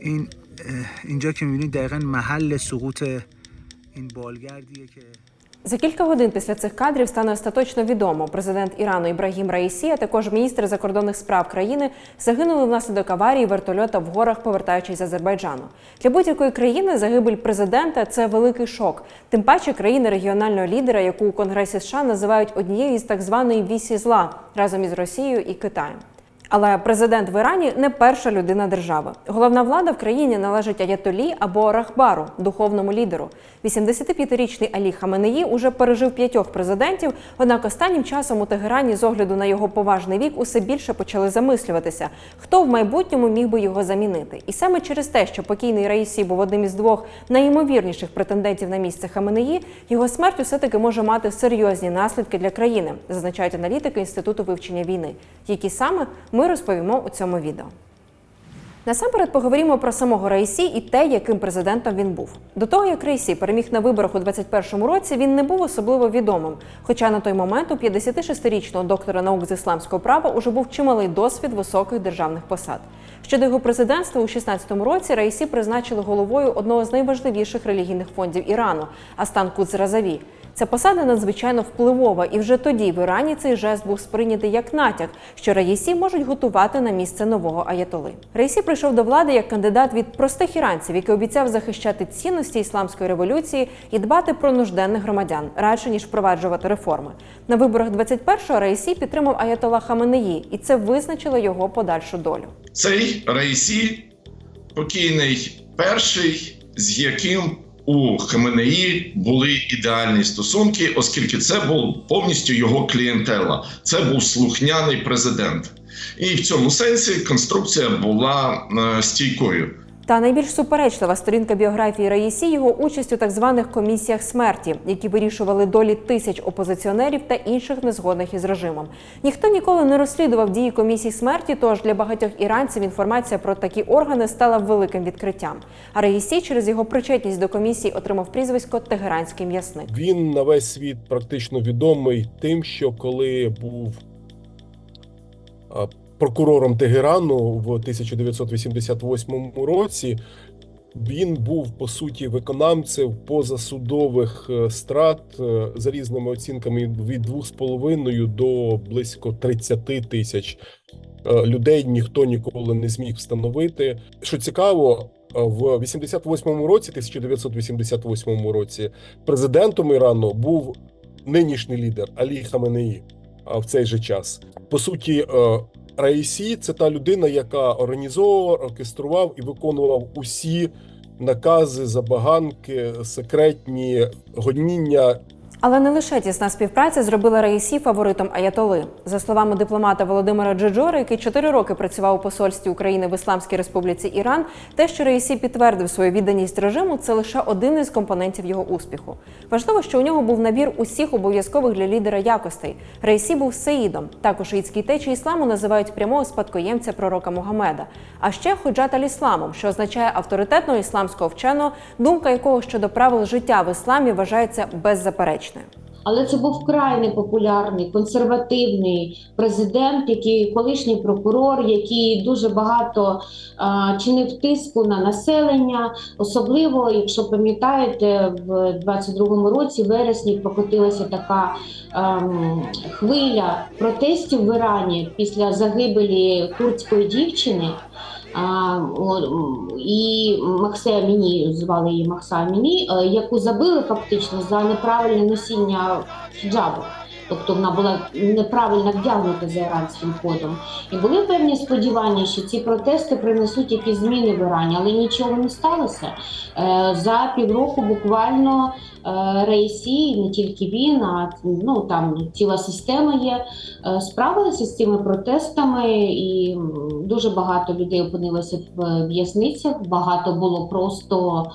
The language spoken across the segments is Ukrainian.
این اینجا که می‌بینید دقیقا محل سقوط این بالگردیه که За кілька годин після цих кадрів стане остаточно відомо. Президент Ірану Ібрагім Раїсі, а також міністр закордонних справ країни загинули внаслідок аварії вертольота в горах, повертаючись з Азербайджану. Для будь-якої країни загибель президента це великий шок. Тим паче країни регіонального лідера, яку у Конгресі США називають однією із так званої вісі зла разом із Росією і Китаєм. Але президент в Ірані не перша людина держави. Головна влада в країні належить Аятолі або Рахбару, духовному лідеру. 85-річний Алі Хаменеї уже пережив п'ятьох президентів. Однак останнім часом у Тегерані, з огляду на його поважний вік, усе більше почали замислюватися, хто в майбутньому міг би його замінити. І саме через те, що покійний Раїсі був одним із двох найімовірніших претендентів на місце Хаменеї, його смерть усе таки може мати серйозні наслідки для країни, зазначають аналітики інституту вивчення війни, які саме ми розповімо у цьому відео. Насамперед поговоримо про самого Раїсі і те, яким президентом він був. До того як Раїсі переміг на виборах у 21-му році, він не був особливо відомим. Хоча на той момент у 56-річного доктора наук з ісламського права уже був чималий досвід високих державних посад. Щодо його президентства у 16-му році Раїсі призначили головою одного з найважливіших релігійних фондів Ірану Астан Кудз Разаві. Ця посада надзвичайно впливова, і вже тоді в Ірані цей жест був сприйнятий як натяк, що Раїсі можуть готувати на місце нового аятоли. Раїсі прийшов до влади як кандидат від простих іранців, який обіцяв захищати цінності ісламської революції і дбати про нужденних громадян, радше ніж впроваджувати реформи. На виборах 21-го Раїсі підтримав аятола Хаменеї, і це визначило його подальшу долю. Цей Раїсі покійний перший, з яким у Хаменеї були ідеальні стосунки, оскільки це був повністю його клієнтела. Це був слухняний президент. І в цьому сенсі конструкція була е, стійкою. Та найбільш суперечлива сторінка біографії Раїсі його участь у так званих комісіях смерті, які вирішували долі тисяч опозиціонерів та інших незгодних із режимом. Ніхто ніколи не розслідував дії комісій смерті, тож для багатьох іранців інформація про такі органи стала великим відкриттям. А Раїсі через його причетність до комісій отримав прізвисько Тегеранський м'ясник. Він на весь світ практично відомий тим, що коли був прокурором Тегерану в 1988 році, він був по суті виконавцем позасудових е, страт е, за різними оцінками від 2,5 до близько 30 тисяч е, людей. Ніхто ніколи не зміг встановити. Що цікаво, в 88-му році, 1988 році, президентом Ірану був нинішній лідер Алі Хаменеї в цей же час. По суті, Раїсі це та людина, яка організовував, оркестрував і виконував усі накази, забаганки, секретні гоніння Але не лише тісна співпраця зробила Раїсі фаворитом Аятоли. За словами дипломата Володимира Джеджора, який чотири роки працював у посольстві України в Ісламській Республіці Іран, те, що Раїсі підтвердив свою відданість режиму, це лише один із компонентів його успіху. Важливо, що у нього був набір усіх обов'язкових для лідера якостей. Раїсі був сеїдом. Так у шиїтській течії ісламу називають прямого спадкоємця пророка Мухаммеда. А ще ходжат аль-ісламом, що означає авторитетного ісламського вченого, думка якого щодо правил життя в ісламі вважається беззаперечною. Але це був вкрай непопулярний консервативний президент, який колишній прокурор, який дуже багато а, чинив тиску на населення. Особливо, якщо пам'ятаєте, в 22-му році вересні прокотилася така ем, хвиля протестів в Ірані після загибелі курдської дівчини. А, о, і Максе Аміні, звали її Макса Аміні, е, яку забили фактично за неправильне носіння хіджабу. Тобто вона була неправильно вдягнута за іранським кодом. І були певні сподівання, що ці протести принесуть якісь зміни в Ірані, але нічого не сталося. Е, За півроку буквально е, Раїсі, не тільки він, а ну там ціла система є, е, справилися з цими протестами, і дуже багато людей опинилося в в'язницях, багато було просто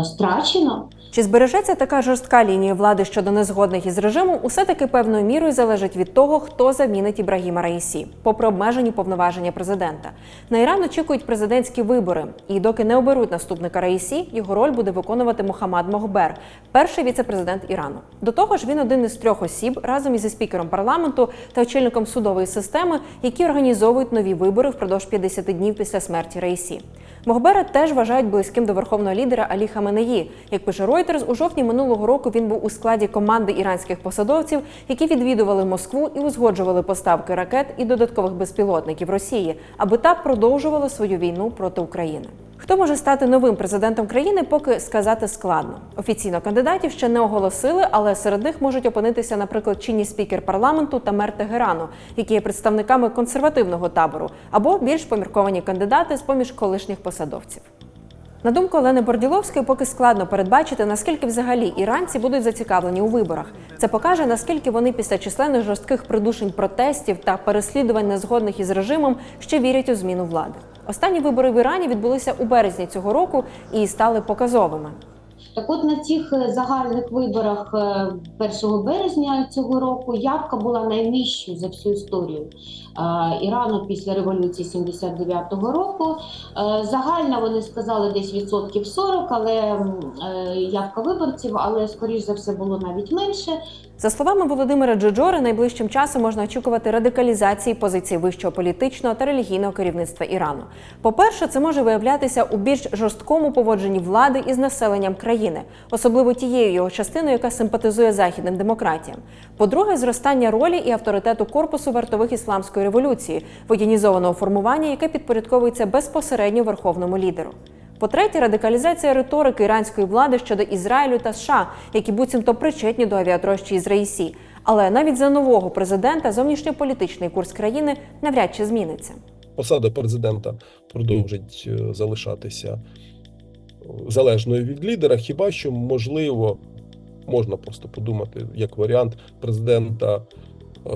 е, страчено. Чи збережеться така жорстка лінія влади щодо незгодних із режимом, усе таки певною мірою залежить від того, хто замінить Ібрагіма Раїсі, попри обмежені повноваження президента. На Іран очікують президентські вибори, і доки не оберуть наступника Раїсі, його роль буде виконувати Мохаммад Могбер, перший віце-президент Ірану. До того ж, він один із трьох осіб разом із спікером парламенту та очільником судової системи, які організовують нові вибори впродовж 50 днів після смерті Раїсі. Могбера теж вважають близьким до верховного лідера Алі Хаменеї. Як пише Reuters, у жовтні минулого року він був у складі команди іранських посадовців, які відвідували Москву і узгоджували поставки ракет і додаткових безпілотників Росії, аби та продовжувала свою війну проти України. Хто може стати новим президентом країни, поки сказати складно. Офіційно кандидатів ще не оголосили, але серед них можуть опинитися, наприклад, чинні спікер парламенту та мер Тегерану, які є представниками консервативного табору, або більш помірковані кандидати з поміж колишніх посадовців. На думку Олени Борділовської, поки складно передбачити, наскільки взагалі іранці будуть зацікавлені у виборах. Це покаже, наскільки вони після численних жорстких придушень протестів та переслідувань незгодних із режимом ще вірять у зміну влади. Останні вибори в Ірані відбулися у березні цього року і стали показовими. Так от на цих е, загальних виборах е, 1 березня цього року явка була найнижчою за всю історію е, Ірану після революції 79-го року. Загально вони сказали десь відсотків 40, але е, явка виборців, але скоріш за все було навіть менше. За словами Володимира Джоджори, найближчим часом можна очікувати радикалізації позицій вищого політичного та релігійного керівництва Ірану. По-перше, це може виявлятися у більш жорсткому поводженні влади із населенням країни, особливо тією його частиною, яка симпатизує західним демократіям. По-друге, зростання ролі і авторитету корпусу вартових ісламської революції, воєнізованого формування, яке підпорядковується безпосередньо верховному лідеру. По-третє, радикалізація риторики іранської влади щодо Ізраїлю та США, які буцімто причетні до авіатрощі із Раїсі. Але навіть за нового президента зовнішньополітичний курс країни навряд чи зміниться. Посада президента продовжить е, залишатися е, залежною від лідера. Хіба що можливо можна просто подумати, як варіант президента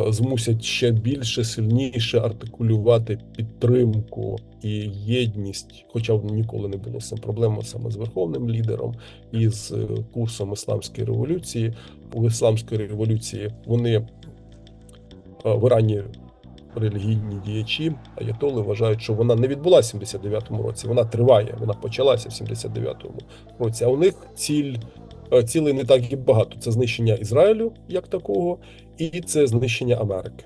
змусять ще більше сильніше артикулювати підтримку і єдність, хоча ніколи не було цим проблема саме з верховним лідером і з е, курсом ісламської революції. У ісламської революції вони е, в Ірані релігійні діячі аятоли вважають, що вона не відбулася в 79-му році, вона триває, вона почалася в 79-му році. А у них ціль е, цілей не так і багато. Це знищення Ізраїлю як такого, і це знищення Америки.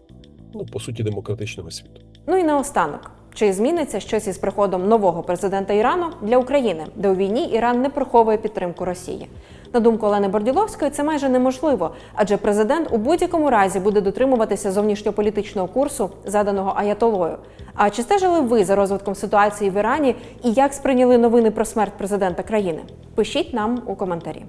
Ну, по суті, демократичного світу. Ну і наостанок. Чи зміниться щось із приходом нового президента Ірану для України, де у війні Іран не приховує підтримку Росії? На думку Олени Борділовської, це майже неможливо, адже президент у будь-якому разі буде дотримуватися зовнішньополітичного курсу, заданого аятолою. А чи стежили ви за розвитком ситуації в Ірані і як сприйняли новини про смерть президента країни? Пишіть нам у коментарі.